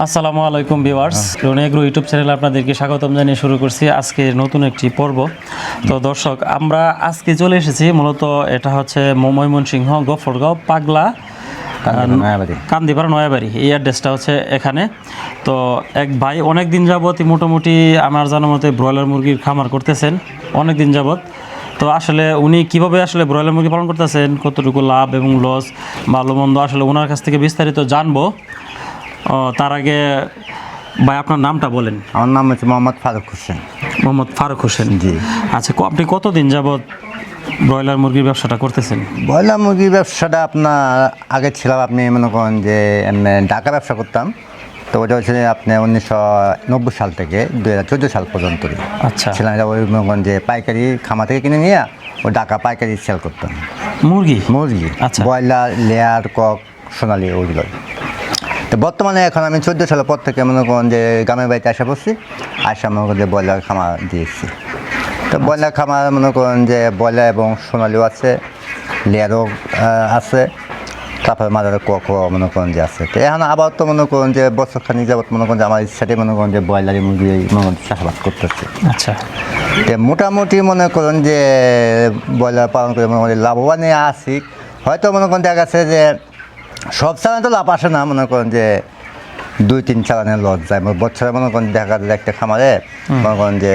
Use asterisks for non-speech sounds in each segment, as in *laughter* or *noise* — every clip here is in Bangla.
আসসালামু আলাইকুম ভিউয়ার্স। রনিয়াগ্রো ইউটিউব চ্যানেলে আপনাদেরকে স্বাগতম জানিয়ে শুরু করছি আজকে নতুন একটি পর্ব। তো দর্শক আমরা আজকে চলে এসেছি মূলত এটা হচ্ছে ময়মনসিংহ গফরগাঁও পাগলা নয়াবাড়ি। কান্দিপাড়া নয়াবাড়ি। এই অ্যাড্রেসটা হচ্ছে এখানে। তো এক ভাই অনেক দিন যাবতই মোটামুটি আমার জানা মতে ব্রয়লার মুরগির খামার করতেছেন অনেক দিন যাবত তো আসলে উনি কীভাবে আসলে ব্রয়লার মুরগি পালন করতেছেন কতটুকু লাভ এবং লস ভালো মন্দ আসলে ওনার কাছ থেকে বিস্তারিত জানব। ও, তার আগে ভাই আপনার নামটা বলেন। আমার নাম হচ্ছে মোহাম্মদ ফারুক হোসেন। মোহাম্মদ ফারুক হোসেন। জি। আচ্ছা আপনি কতদিন যাবত ব্রয়লার মুরগির ব্যবসাটা করতেছেন? ব্রয়লার মুরগির ব্যবসাটা আপনার আগে ছিলাম আপনি মনে করেন যে ঢাকা ব্যবসা করতাম। তো ওটা হচ্ছে আপনি উনিশশো নব্বই সাল থেকে দুই হাজার চোদ্দ সাল পর্যন্ত। আচ্ছা। ছিলাম ওই মনে করেন যে পাইকারি খামা থেকে কিনে নিয়ে ও ঢাকা পাইকারি সেল করতাম। মুরগি? মুরগি। আচ্ছা। ব্রয়লার লেয়ার কক সোনালি ওইগুলো তো বর্তমানে এখন আমি চোদ্দ সালের পর থেকে মনে করেন যে গ্রামের বাড়িতে আসা পড়ছি আসা মনে করেন যে ব্রয়লার খামার দিয়েছি তো ব্রয়লার খামার মনে করেন যে ব্রয়লার এবং সোনালিও আছে লেয়ারও আছে তারপরে মাদার ককও মনে করেন যে আছে তো এখন আবার তো মনে করেন যে বছরখানি যাবত মনে করেন যে আমার ইচ্ছাতে মনে করেন যে ব্রয়লারি মুরগি মনে করেন চাষাবাদ করতেছে আচ্ছা তো মোটামুটি মনে করেন যে ব্রয়লার পালন করে মনে করেন লাভবানে আসি হয়তো মনে করেন দেখা গেছে যে সব চালানে তো লাভ আসে না মনে করেন যে দুই তিন চালানে লস যায়। মানে বছরে মনে করেন দেখা যায় একটা খামারে মনে করেন যে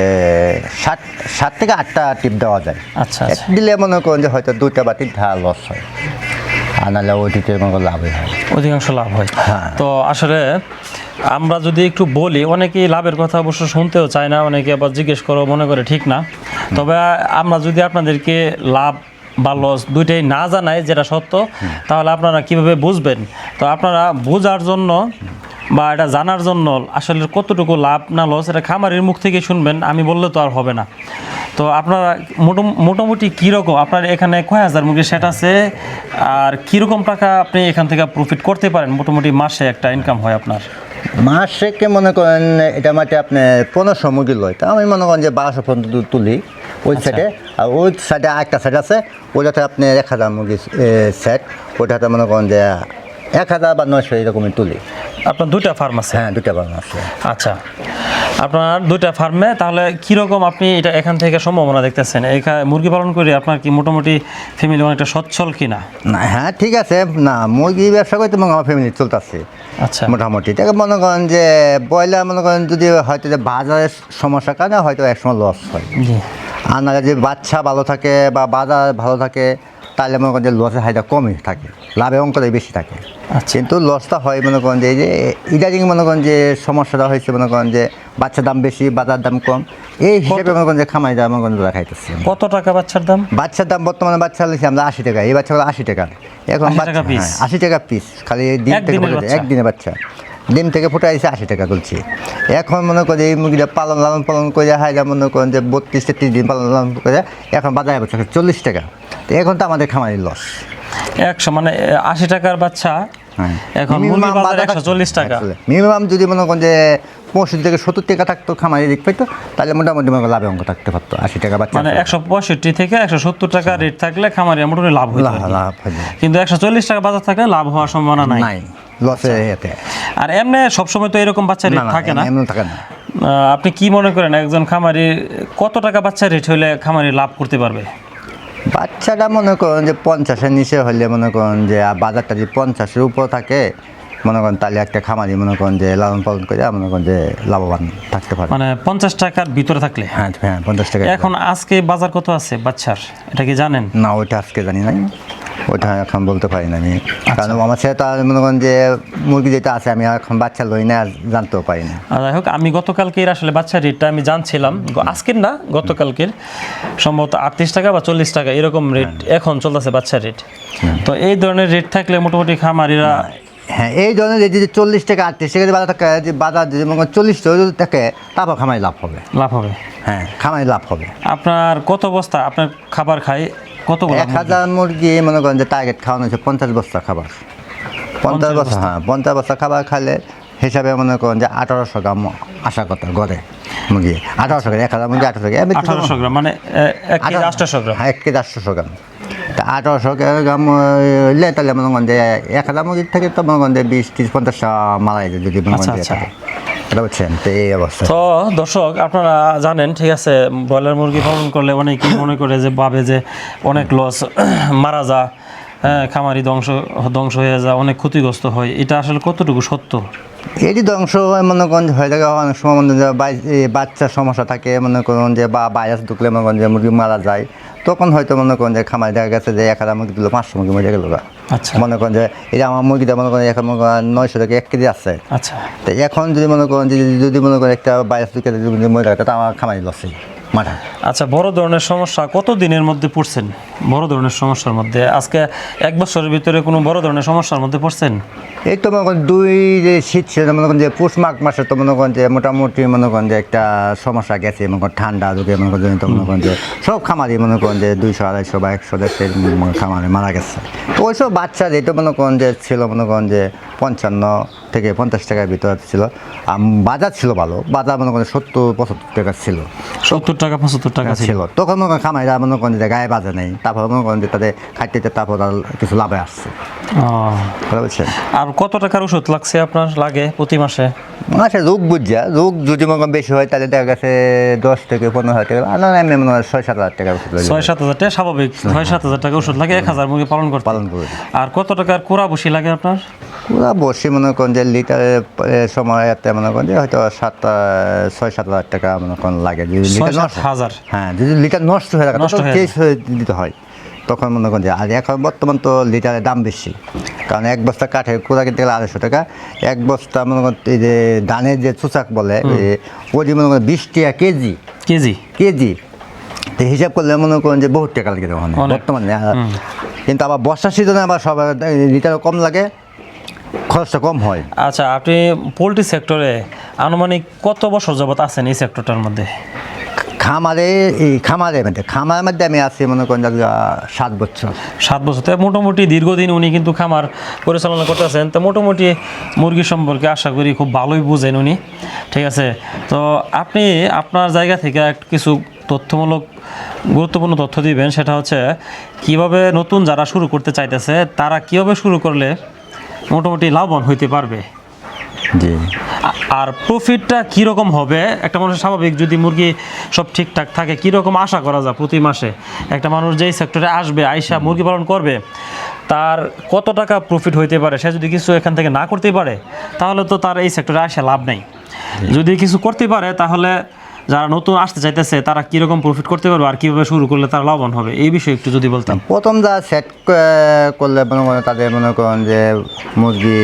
সাত সাত থেকে আটটা টিপ দেওয়া যায়। আচ্ছা, আচ্ছা। দিলে মনে করেন যে হয়তো দুইটা বা তিনটা লস হয়। আর নাহলে ওইটিতে মনে লাভই হয়। অধিকাংশ লাভ হয়। হ্যাঁ। তো আসলে আমরা যদি একটু বলি অনেকেই লাভের কথা অবশ্য শুনতেও চায় না অনেকে আবার জিজ্ঞেস করো মনে করে ঠিক না। তবে আমরা যদি আপনাদেরকে লাভ বা লস দুইটাই না জানায় যেটা সত্য, তাহলে আপনারা কীভাবে বুঝবেন? তো আপনারা বোঝার জন্য বা এটা জানার জন্য আসলে কতটুকু লাভ না লস এটা খামারের মুখ থেকে শুনবেন, আমি বললে তো আর হবে না। তো আপনারা মোটাম- মোটামুটি কীরকম, আপনার এখানে কয় হাজার মুরগির সেট আছে, আর কীরকম টাকা আপনি এখান থেকে প্রফিট করতে পারেন? মোটামুটি মাসে একটা ইনকাম হয় আপনার। মাসেকে মনে করেন, এটা মাঠে আপনি পনেরোশো মুরগি লয়, তা আমি মনে করেন যে বারোশো পর্যন্ত তুলি। ওই সাইডে আর ওই সাইডে আরেকটা সাইড আছে ওইটাতে আপনি এক হাজার মুরগি সেট ওইটাতে মনে করেন যে এক হাজার বা নয়শো এরকমই তুলি। আপনার দুইটা ফার্ম আছে? হ্যাঁ দুটা ফার্ম আছে। আচ্ছা। আপনার দুইটা ফার্মে তাহলে কীরকম আপনি এটা এখান থেকে সম্ভাবনা দেখতেছেন? এখানে মুরগি পালন করে আপনার কি মোটামুটি ফ্যামিলি অনেকটা সচ্ছল কিনা? না হ্যাঁ ঠিক আছে। না মুরগি ব্যবসা করতে আমার ফ্যামিলি চলতেছে। আচ্ছা। মোটামুটি। তাকে মনে করেন যে ব্রয়লার মনে করেন যদি হয়তো যে বাজারের সমস্যার কারণে হয়তো একসময় লস হয়। না যদি বাচ্চা ভালো থাকে বা বাজার ভালো থাকে তাহলে মনে করেন যে লসের হাইটা কমই থাকে লাভের অঙ্কটাই বেশি থাকে। আচ্ছা। কিন্তু লসটা হয় মনে করেন যে এই যে ইদারিং মনে করেন যে সমস্যাটা হয়েছে মনে করেন যে বাচ্চার দাম বেশি বাজার দাম কম এই হিসেবে মনে করেন যে খামাইটা মনে করেন দেখাইতেছি কত টাকা বাচ্চার দাম? বাচ্চার দাম বর্তমানে বাচ্চা হলেছে আমরা আশি টাকা এই বাচ্চাগুলো আশি টাকা। এখন হ্যাঁ, আশি টাকা পিস খালি ডিম থেকে একদিনের বাচ্চা? ডিম থেকে ফুটে আসছে আশি টাকা করছি এখন মনে করি এই মুরগিটা পালন লালন পালন করে হাইরা মনে করেন যে বত্রিশ তেত্রিশ দিন পালন লালন করে এখন বাজারে বাচ্চা চল্লিশ টাকা। তো এখন তো আমাদের খামারি লস। একশো মানে আশি টাকার বাচ্চা হ্যাঁ। এখন একশো চল্লিশ টাকা। মিনিমাম যদি মনে করেন যে পঁয়ষট্টি থেকে সত্তর টাকা থাকতো খামারি দিক পাইতো তাহলে মোটামুটি মনে লাভে অঙ্ক থাকতে পারতো আশি টাকা বাচ্চা মানে একশো পঁয়ষট্টি থেকে একশো সত্তর টাকা রেট থাকলে খামারি মোটামুটি লাভ হইতো লাভ হয়ে। কিন্তু একশো চল্লিশ টাকা বাজার থাকলে লাভ হওয়ার সম্ভাবনা নাই। লসে এতে। আর এমনি সবসময় তো এরকম বাচ্চা রেট থাকে না? এমন থাকে না। আপনি কি মনে করেন একজন খামারি কত টাকা বাচ্চা রেট হলে খামারি লাভ করতে পারবে? বাচ্চাটা মনে করেন যে পঞ্চাশের নিচে হলে মনে করেন যে বাজারটা যদি পঞ্চাশের উপর থাকে মনে করেন তাহলে একটা খামারি মনে করেন যে লালন পালন করে মনে করেন যে লাভবান থাকতে পারে। মানে পঞ্চাশ টাকার ভিতরে থাকলে? হ্যাঁ হ্যাঁ পঞ্চাশ টাকা এখন আজকে বাজার কত আছে বাচ্চার? এটা কি জানেন? না ওইটা আজকে জানি নাই। ওইটা এখন বলতে পারি না আমি। আচ্ছা। কারণ আমার সাথে তো আর মনে করেন যে মুরগি যেটা আছে আমি এখন বাচ্চা লই না জানতেও পারি না। আর যাই হোক আমি গতকালকের আসলে বাচ্চার রেটটা আমি জানছিলাম। আজকের না গতকালকের। সম্ভবত আটত্রিশ টাকা বা চল্লিশ টাকা এরকম রেট এখন চলতেছে বাচ্চার রেট তো এই ধরনের রেট থাকলে মোটামুটি খামারিরা হ্যাঁ এই ধরনের যে যদি চল্লিশ টাকা আটত্রিশ টাকা যদি বাজার থাকে যে বাজার যদি মনে করেন চল্লিশ টাকা যদি থাকে তারপর খামারি লাভ হবে। লাভ হবে। হ্যাঁ খামারি লাভ হবে। আপনার কত বস্তা আপনার খাবার খায়? কত এক হাজার মুরগি? মনে করেন যে টার্গেট খাওয়ানো হচ্ছে পঞ্চাশ বস্তা খাবার। পঞ্চাশ বস্তা হ্যাঁ পঞ্চাশ বস্তা খাবার খাইলে হিসাবে মনে করেন যে আঠারোশো গ্রাম আশা কথা গড়ে মুরগি। আঠারোশো গ্রাম এক হাজার মুরগি আঠারোশো গ্রাম। আঠারোশো গ্রাম মানে এক কেজি আটশোশো গ্রাম। হ্যাঁ এক কেজি আটশোশো গ্রাম। তা আঠারোশো গ্রাম হইলে তাহলে মনে করেন যে এক হাজার মুরগির থেকে তো মনে করেন যে বিশ ত্রিশ পঞ্চাশটা মারা যায় যদি মনে করেন বুঝছেন তো এই অবস্থা। তো দর্শক আপনারা জানেন ঠিক আছে ব্রয়লার মুরগি পালন করলে অনেকেই মনে করে যে ভাবে যে অনেক লস *clears throat* মারা যা হ্যাঁ খামারি ধ্বংস ধ্বংস হয়ে যা অনেক ক্ষতিগ্রস্ত হয়। এটা আসলে কতটুকু সত্য? এটি ধ্বংস মনে করেন হয়ে থাকে অনেক সময় মনে বাচ্চার সমস্যা থাকে মনে করুন যে বা ভাইরাস ঢুকলে মনে করেন যে মুরগি মারা যায়। তখন হয়তো মনে করেন যে খামারি দেখা গেছে যে এক হাজার মুরগি দিল পাঁচশো মুরগি মরে গেল মনে করেন যে এই আমার মুরগিটা মনে করেন এখন মনে করেন নয়শো টাকা এক কেজি আছে। আচ্ছা। তো এখন যদি মনে করেন যে যদি মনে করেন একটা বাইরে যদি যায় তো আমার খামারি লসে আচ্ছা বড় ধরনের সমস্যা কত দিনের মধ্যে পড়ছেন বড় ধরনের সমস্যার মধ্যে আজকে এক বছরের ভিতরে কোনো বড় ধরনের সমস্যার মধ্যে পড়ছেন এই তো মনে করেন দুই যে শীত ছিল মনে করেন যে পুষ মাঘ মাসে তো মনে করেন যে মোটামুটি মনে করেন যে একটা সমস্যা গেছে মনে করেন ঠান্ডা ঢুকে মনে করেন তো মনে করেন যে সব খামারি মনে করেন যে দুইশো আড়াইশো বা একশো দেড়শো খামারে মারা গেছে তো ওইসব বাচ্চা যেটা মনে করেন যে ছিল মনে করেন যে পঞ্চান্ন থেকে পঞ্চাশ টাকার ভিতরে ছিল। বাজার ছিল ভালো। বাজার মনে করেন সত্তর পঁচাত্তর টাকা ছিল। সত্তর টাকা পঁচাত্তর টাকা ছিল। তখন মনে করেন খামারিরা মনে করেন যে গায়ে বাজে নেই। তারপর মনে করেন যে তাদের খাইতে তারপর তার কিছু লাভে আসছে। আর কত টাকার ওষুধ লাগছে আপনার লাগে প্রতি মাসে? মাসে রোগ বুঝছা। রোগ যদি মনে করেন বেশি হয় তাহলে দেখা গেছে দশ থেকে পনেরো হাজার টাকা। আর না এমনি মনে হয় ছয় সাত হাজার টাকা ওষুধ লাগে। ছয় সাত হাজার টাকা স্বাভাবিক। ছয় সাত হাজার টাকা ওষুধ লাগে এক হাজার মুরগি পালন করতে। পালন করে। আর কত টাকার কোরা বসি লাগে আপনার? পুরা বসে মনে করেন যে লিটারের সময় একটা মনে করেন যে হয়তো সাত আহ, ছয় সাত হাজার টাকা মনে করেন লাগে। যদি লিটার নষ্ট হাজার। হ্যাঁ যদি লিটার নষ্ট হয়ে থাকে নষ্ট তখন হয়ে দিতে হয়। তখন মনে করেন যে আর এখন বর্তমান তো লিটারের দাম বেশি। কারণ এক বস্তা কাঠের কুড়া কিনতে গেলে আড়াইশো টাকা। এক বস্তা মনে করেন এই যে ধানের যে চুচাক বলে ওই মনে করেন বিশ টাকা কেজি। কেজি? কেজি। তো হিসাব করলে মনে করেন যে বহুত টাকা লাগে ওখানে বর্তমানে কিন্তু আবার বর্ষার সিজনে আবার সব লিটারও কম লাগে। খরচটা কম হয়। আচ্ছা আপনি পোলট্রি সেক্টরে আনুমানিক কত বছর যাবত আছেন এই সেক্টরটার মধ্যে? খামারে এই খামারের মধ্যে খামারের মধ্যে আমি আছি মনে করেন সাত বছর। সাত বছর। তো মোটামুটি দীর্ঘদিন উনি কিন্তু খামার পরিচালনা করতেছেন। তো মোটামুটি মুরগি সম্পর্কে আশা করি খুব ভালোই বুঝেন উনি। ঠিক আছে? তো আপনি আপনার জায়গা থেকে এক কিছু তথ্যমূলক গুরুত্বপূর্ণ তথ্য দিবেন। সেটা হচ্ছে কীভাবে নতুন যারা শুরু করতে চাইতেছে তারা কীভাবে শুরু করলে মোটামুটি লাভবান হইতে পারবে। জি। আর প্রফিটটা কীরকম হবে? একটা মানুষের স্বাভাবিক যদি মুরগি সব ঠিকঠাক থাকে কীরকম আশা করা যায় প্রতি মাসে? একটা মানুষ যেই সেক্টরে আসবে আইসা মুরগি পালন করবে তার কত টাকা প্রফিট হইতে পারে? সে যদি কিছু এখান থেকে না করতে পারে তাহলে তো তার এই সেক্টরে আসা লাভ নেই। যদি কিছু করতে পারে তাহলে যারা নতুন আসতে চাইতেছে, তারা কীরকম প্রফিট করতে পারবে আর কীভাবে শুরু করলে তারা লাভবান হবে? এই বিষয়ে একটু যদি বলতাম। প্রথম যা সেট করলে মনে করেন তাদের মনে করেন যে মুরগি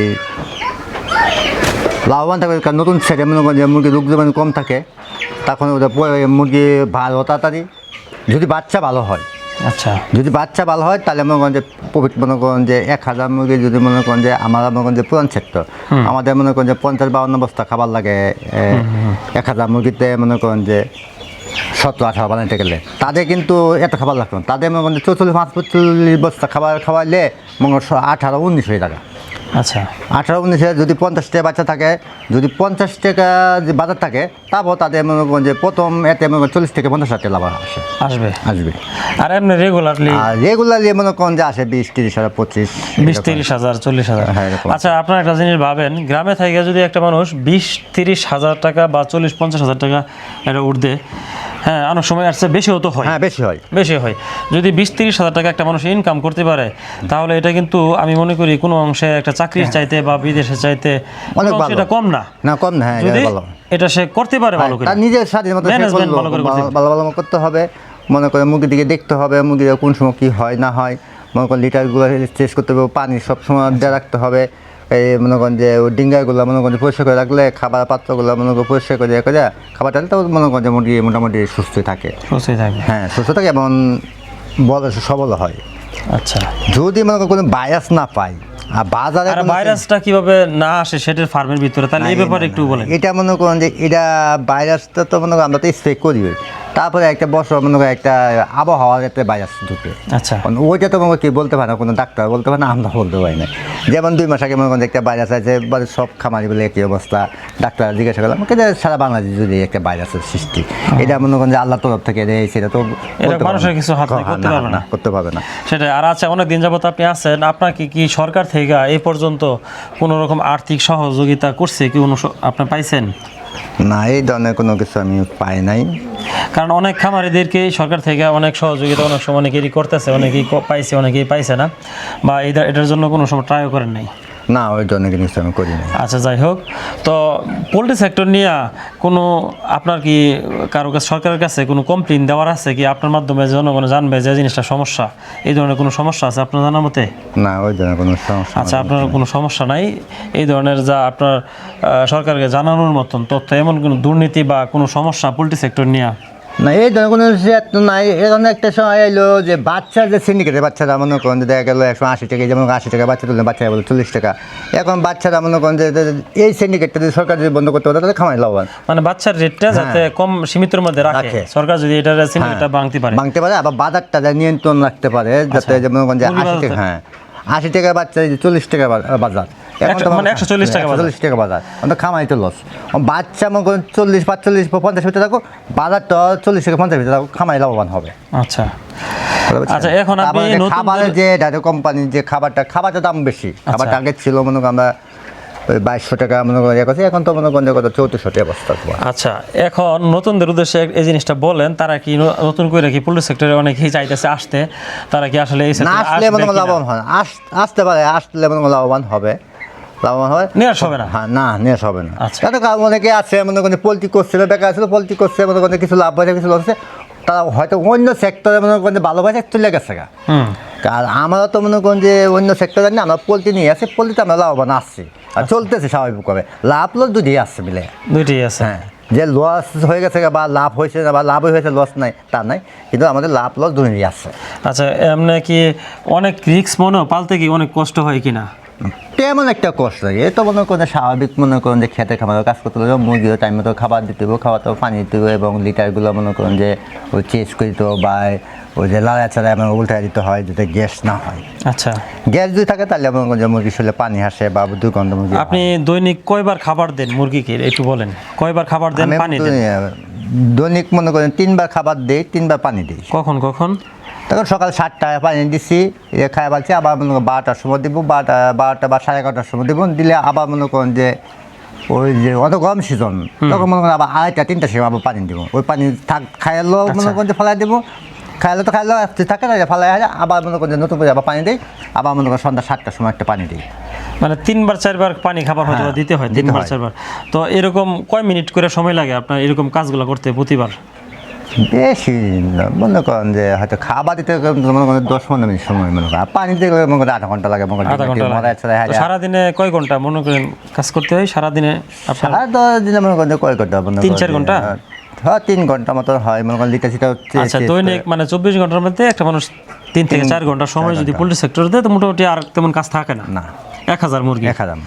লাভবান থাকবে, কারণ নতুন সেটে মনে করেন যে মুরগি রোগ কম থাকে, তখন ওদের মুরগি ভালো, তাড়াতাড়ি যদি বাচ্চা ভালো হয় আচ্ছা। যদি বাচ্চা ভালো হয় তাহলে মনে করেন যে প্রফিট মনে করেন যে এক হাজার মুরগি যদি মনে করেন যে আমার মনে করেন যে পুরান সেক্টর আমাদের মনে করেন যে পঞ্চাশ বাউন্ন বস্তা খাবার লাগে এক হাজার মুরগিতে মনে করেন যে সতেরো আঠারো বানাইতে গেলে। তাদের কিন্তু এত খাবার লাগতো না। তাদের মনে করেন যে চৌচল্লিশ পাঁচ চল্লিশ বস্তা খাবার খাওয়াইলে মনে আঠারো উনিশ হয়ে টাকা আচ্ছা। আঠারো উনিশে যদি পঞ্চাশ টাকা বাচ্চা থাকে যদি পঞ্চাশ টাকা যে বাজার থাকে তারপর তাদের মনে করেন যে প্রথম এতে মনে চল্লিশ থেকে পঞ্চাশ হাজার টাকা লাভ আসে। আসবে। আসবে। আর এমনি রেগুলারলি রেগুলারলি মনে করেন যে আসে বিশ তিরিশ হাজার পঁচিশ বিশ তিরিশ হাজার চল্লিশ হাজার। হ্যাঁ, আচ্ছা আপনার একটা জিনিস ভাবেন গ্রামে থেকে যদি একটা মানুষ বিশ তিরিশ হাজার টাকা বা চল্লিশ পঞ্চাশ হাজার টাকা এটা উঠবে হ্যাঁ অনেক সময় আসছে বেশিও তো হয়। হ্যাঁ বেশি হয়। বেশি হয়। যদি বিশ তিরিশ হাজার টাকা একটা মানুষ ইনকাম করতে পারে তাহলে এটা কিন্তু আমি মনে করি কোনো অংশে একটা চাকরির চাইতে বা বিদেশে চাইতে। এটা কম না। না কম না হ্যাঁ এটা সে করতে পারে ভালো করে। নিজের স্বাধীন মতো সে Management করল। ভালো করে ভালো ভালো ভালো করতে হবে। মনে করে মুরগির দিকে দেখতে হবে মুরগির কোন সময় কী হয় না হয়। মনে করেন লিটারগুলো চেস করতে হবে পানি সবসময় দেওয়া রাখতে হবে। এই মনে করেন যে ওই ডিঙ্গাগুলো মনে করেন যে পরিষ্কার করে রাখলে খাবার পাত্রগুলো মনে করেন পরিষ্কার করে করে খাবার টানলে তো মনে করেন যে মুরগি মোটামুটি সুস্থ থাকে। সুস্থই থাকবে হ্যাঁ সুস্থ থাকে এবং বল সবল হয়। আচ্ছা। যদি মনে করেন কোনো ভাইরাস না পাই আর বাজারে আর ভাইরাসটা কীভাবে না আসে সেটার ফার্মের ভিতরে? তাহলে এই ব্যাপারে একটু বলেন। এটা মনে করেন যে এটা ভাইরাসটা তো মনে করেন আমরা তো স্প্রে করি তারপরে একটা বছর মনে করো একটা আবহাওয়ার একটা ভাইরাস ঢুকে। আচ্ছা। ওইটা তো মনে কি বলতে পারে না কোনো ডাক্তার বলতে পারে না আমরা বলতে পারি না। যেমন দুই মাস আগে মনে করেন একটা ভাইরাস আছে বলে সব খামারি বলে একই অবস্থা। ডাক্তার জিজ্ঞাসা করলাম কিন্তু সারা বাংলাদেশ যদি একটা ভাইরাসের সৃষ্টি এটা মনে করেন যে আল্লাহ তরফ থেকে সেটা তো মানুষের কিছু হাত করতে পারবে না। করতে পারবে না। সেটাই। আর আচ্ছা অনেক দিন যাবত আপনি আছেন আপনাকে কি কি সরকার থেকে এই পর্যন্ত কোনো রকম আর্থিক সহযোগিতা করছে? কি আপনি পাইছেন? না এই ধরনের কোনো কিছু আমি পাই নাই। কারণ অনেক খামারিদেরকে সরকার থেকে অনেক সহযোগিতা, অনেক সময় অনেকেরই করতেছে, অনেকেই পাইছে অনেকেই পাইছে না, বা এটা- এটার জন্য কোনো সময় ট্রাইও করেন নাই। না ওই ধরনের কিছু আমি করি নাই। আচ্ছা যাই হোক। তো পোলট্রি সেক্টর নিয়ে কোনো আপনার কি কারও কাছে সরকারের কাছে কোনো কমপ্লেন দেওয়ার আছে কি? আপনার মাধ্যমে জনগণ জানবে যে জিনিসটা সমস্যা এই ধরনের কোনো সমস্যা আছে আপনার জানার মতে? না ওই ধরনের কোনো সমস্যা আচ্ছা আপনার কোনো সমস্যা নাই? এই ধরনের যা আপনার সরকারকে জানানোর মতন তথ্য এমন কোনো দুর্নীতি বা কোনো সমস্যা পোলট্রি সেক্টর নিয়ে? না এই সেট নাই। এখন একটা সময় এলো যে বাচ্চা যে সিন্ডিকেটের বাচ্চারা মনে করেন যে দেখা গেলো একশো আশি টাকা যেমন আশি টাকা বাচ্চা তুললে বাচ্চা বলে চল্লিশ টাকা। এখন বাচ্চারা মনে করেন যে এই সিন্ডিকেটটা যদি সরকার যদি বন্ধ করতে পারে তাহলে খামাই লাভবান। মানে বাচ্চার রেটটা যাতে কম সীমিতের মধ্যে রাখে। সরকার যদি এটা সিন্ডিকেটটা ভাঙতে পারে। ভাঙতে পারে আবার বাজারটা নিয়ন্ত্রণ রাখতে পারে যাতে যেমন যে আশি টাকা হ্যাঁ। আশি টাকা বাচ্চা চল্লিশ টাকা বাজার। একশো- মানে 140 টাকা চল্লিশ টাকা বাজার। খামাই তো লস। বাচ্চা মনে করেন চল্লিশ পাঁচচল্লিশ পঞ্চাশ ভিতরে থাকো বাজারটা চল্লিশ থেকে পঞ্চাশ ভিতরে থাকো খামাই লাভবান হবে। আচ্ছা। আচ্ছা, এখন আপনি যে খাবারের যে- যে ডাটা কোম্পানির যে খাবারটা খাবারটা দাম বেশি। আচ্ছা। খাবারটা আগে ছিল মনে করেন আমরা বাইশশো টাকা মনে করেন ইয়ে এখন তো মনে করেন কত চৌত্রিশশো টাকা বস্তা আচ্ছা এখন নতুনদের উদ্দেশ্যে এই জিনিসটা বলেন তারা কি নতুন করে কি পোল্ট্রি সেক্টরে অনেকেই চাইতেছে আসতে? তারা কি আসলে এই আসলে মনে লাভবান হয় আসতে পারে আসলে মনে লাভবান হবে। লাভবান হবে নিরাশ হবে না? হ্যাঁ না নিরাশ হবে না। আচ্ছা। তাতে কারণ অনেকে আছে মনে করেন পোলট্রি করছিল বেকার ছিল পোলট্রি করছে মনে করেন কিছু লাভ হয়েছে কিছু লস তারা হয়তো অন্য সেক্টরে মনে করেন যে ভালোবাসে চলে গেছে গা। হুম। আর আমরা তো মনে করেন যে অন্য সেক্টরে না আমরা পোলট্রি নিয়ে আসি পোলট্রিতে আমরা লাভবান আসছি আর চলতেছে স্বাভাবিকভাবে। লাভ লস দুটোই আসছে মিলে। দুইটাই আছে। হ্যাঁ যে লস হয়ে গেছে বা লাভ হয়েছে না বা লাভ হয়েছে লস নাই তা নাই কিন্তু আমাদের লাভ লস দুটোই আসছে আচ্ছা এমনি কি অনেক রিক্স মনে পালতে কি অনেক কষ্ট হয় কিনা? তেমন একটা কষ্ট লাগে। এ তো মনে করেন স্বাভাবিক মনে করেন যে খেতে খাবার কাজ করতে হবে মুরগিও টাইম মতো খাবার দিতে হবে খাওয়া তো পানি দিতে হবে এবং লিটারগুলো মনে করেন যে ওই চেঞ্জ করতে হবে বা ওই যে লাড়া ছাড়া এবং উল্টায় দিতে হয় যাতে গ্যাস না হয়। আচ্ছা। গ্যাস যদি থাকে তাহলে মনে করেন যে মুরগির শরীরে পানি আসে বা দুর্গন্ধ মুরগি আপনি দৈনিক কয়বার খাবার দেন মুরগিকে? একটু বলেন। কয়বার খাবার দেন পানি দেন? দৈনিক মনে করেন তিনবার খাবার দিই তিনবার পানি দিই। কখন কখন? তখন সকাল সাতটায় পানি দিচ্ছি খাই পাচ্ছি আবার মনে করেন বারোটার সময় দিব বারোটা বারোটা বা সাড়ে এগারোটার সময় দিব দিলে আবার মনে করেন যে ওই যে অত গরম সিজন তখন মনে করেন আবার আড়াইটা তিনটার সময় আবার পানি দিব। ওই পানি থাক খাইলেও মনে আচ্ছা। করেন যে ফেলাই দিব। খাইলে তো একটু থাকে না ফেলাই হয় আবার মনে করেন যে নতুন করে আবার পানি দিই আবার মনে করেন সন্ধ্যা সাতটার সময় একটা পানি দিই। মানে তিনবার চারবার পানি খাবার হয়তো হ্যাঁ, দিতে হয় তিনবার চারবার। তো এরকম কয় মিনিট করে সময় লাগে আপনার এরকম কাজগুলো করতে প্রতিবার? বেশি না, মনে করেন যে হয়তো খাবার দিতে মনে করেন দশ পনেরো মিনিট সময় মনে করেন পানি দিতে গেলে মনে করেন আধা ঘণ্টা লাগে মনে করেন তো সারাদিনে কয় ঘণ্টা মনে করেন কাজ করতে হয় সারাদিনে সারা দশ দিনে মনে করেন কয় ঘণ্টা তিন চার ঘণ্টা? হ্যাঁ তিন ঘণ্টা মতো হয় মনে করেন লিটার সিটা আচ্ছা দৈনিক মানে চব্বিশ ঘণ্টার মধ্যে একটা মানুষ তিন থেকে চার ঘণ্টা সময় যদি পোল্ট্রি সেক্টরে দেয় তো মোটামুটি আর তেমন কাজ থাকে না। না। এক হাজার মুরগি। এক হাজার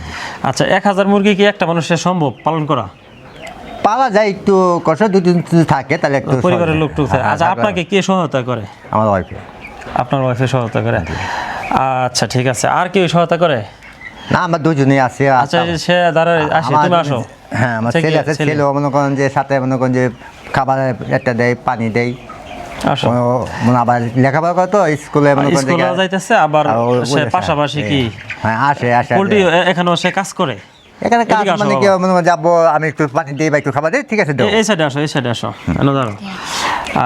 আচ্ছা এক হাজার মুরগি কি একটা মানুষের সম্ভব পালন করা? পাওয়া যায় একটু কষ্ট দুই তিন থাকে তাহলে একটু পরিবারের লোক টুক আচ্ছা হ্যাঁ, আপনাকে কে সহায়তা করে? আমার ওয়াইফে আপনার ওয়াইফে সহায়তা করে? আচ্ছা ঠিক আছে। আর কেউ সহায়তা করে? না আমরা দুজনেই আছি আচ্ছা সে দাঁড়া আসে তুমি আসো। হ্যাঁ আমার ছেলে আছে ছেলে? মনে করেন যে সাথে মনে করেন যে খাবার একটা দেয় পানি দেয়। আবার লেখাপড়া করে তো স্কুলে যাইতেছে আবার পাশাপাশি হ্যাঁ, কি? হ্যাঁ আসে আসে। এখানেও সে কাজ করে? এখানে কাজ মানে কি মনে যাব আমি একটু পানি দিই বা একটু খাবার দিই ঠিক আছে এই সাইডে আসো এই সাইডে আসো। এনো দাঁড়ো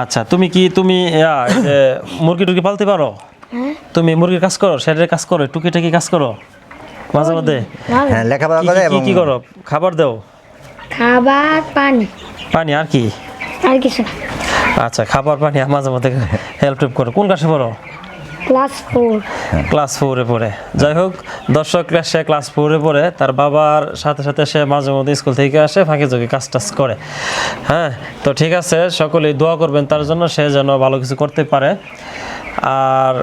আচ্ছা তুমি কি তুমি মুরগি টুরগি পালতে পারো? তুমি মুরগির কাজ করো শেডের কাজ করো টুকি টাকি কাজ করো? মাঝে মধ্যে? হ্যাঁ লেখাপড়া কি- করে এবং কি করো? খাবার দাও? খাবার পানি। পানি আর কি? আর কিছু আচ্ছা খাবার পানি আর মাঝে মধ্যে *laughs* হেল্প টেল্প করো। কোন ক্লাসে পড়ো? Class four. ক্লাস পড়ে। যাই হোক দর্শক সে ক্লাস ফোরে পড়ে, তার বাবার সাথে সাথে সে মাঝে মধ্যে স্কুল থেকে আসে, ফাঁকে চোখে কাজ টাজ করে। হ্যাঁ তো ঠিক আছে, সকলেই দোয়া করবেন, তার জন্য সে যেন ভালো কিছু করতে পারে। আর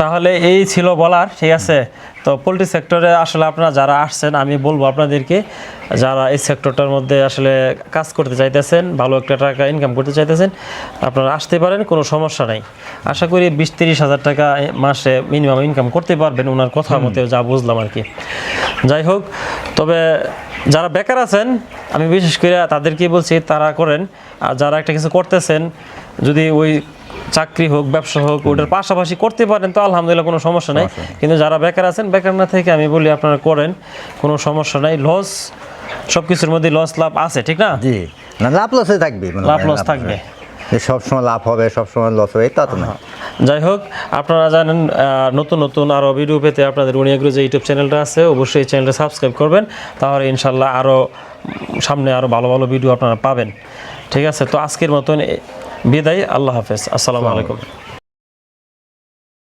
তাহলে এই ছিল বলার, ঠিক আছে? তো পোলট্রি সেক্টরে আসলে আপনারা যারা আসছেন আমি বলব আপনাদেরকে যারা এই সেক্টরটার মধ্যে আসলে কাজ করতে চাইতেছেন ভালো একটা টাকা ইনকাম করতে চাইতেছেন আপনারা আসতে পারেন কোনো সমস্যা নাই। আশা করি বিশ তিরিশ হাজার টাকা মাসে মিনিমাম ইনকাম করতে পারবেন ওনার কথা মতে যা বুঝলাম আর কি। যাই হোক তবে যারা বেকার আছেন আমি বিশেষ করে তাদেরকে বলছি তারা করেন আর যারা একটা কিছু করতেছেন যদি ওই চাকরি হোক ব্যবসা হোক ওটার পাশাপাশি করতে পারেন তো আলহামদুলিল্লাহ কোনো সমস্যা নাই। কিন্তু যারা বেকার আছেন বেকার না থেকে আমি বলি আপনারা করেন কোনো সমস্যা নাই। লস সব কিছুর মধ্যে লস লাভ আছে ঠিক না? জি। না লাভ লসে থাকবে লাভ loss থাকবে। সবসময় লাভ হবে সবসময় লস হবে তা তো না। যাই হোক আপনারা জানেন নতুন নতুন আরও ভিডিও পেতে আপনাদের উনিয়াগুলো যে ইউটিউব চ্যানেলটা আছে অবশ্যই এই চ্যানেলটা সাবস্ক্রাইব করবেন তাহলে ইনশাল্লাহ আরও সামনে আরও ভালো ভালো ভিডিও আপনারা পাবেন। ঠিক আছে তো আজকের মতন বিদায় আল্লাহ হাফেজ। আসসালামু আলাইকুম।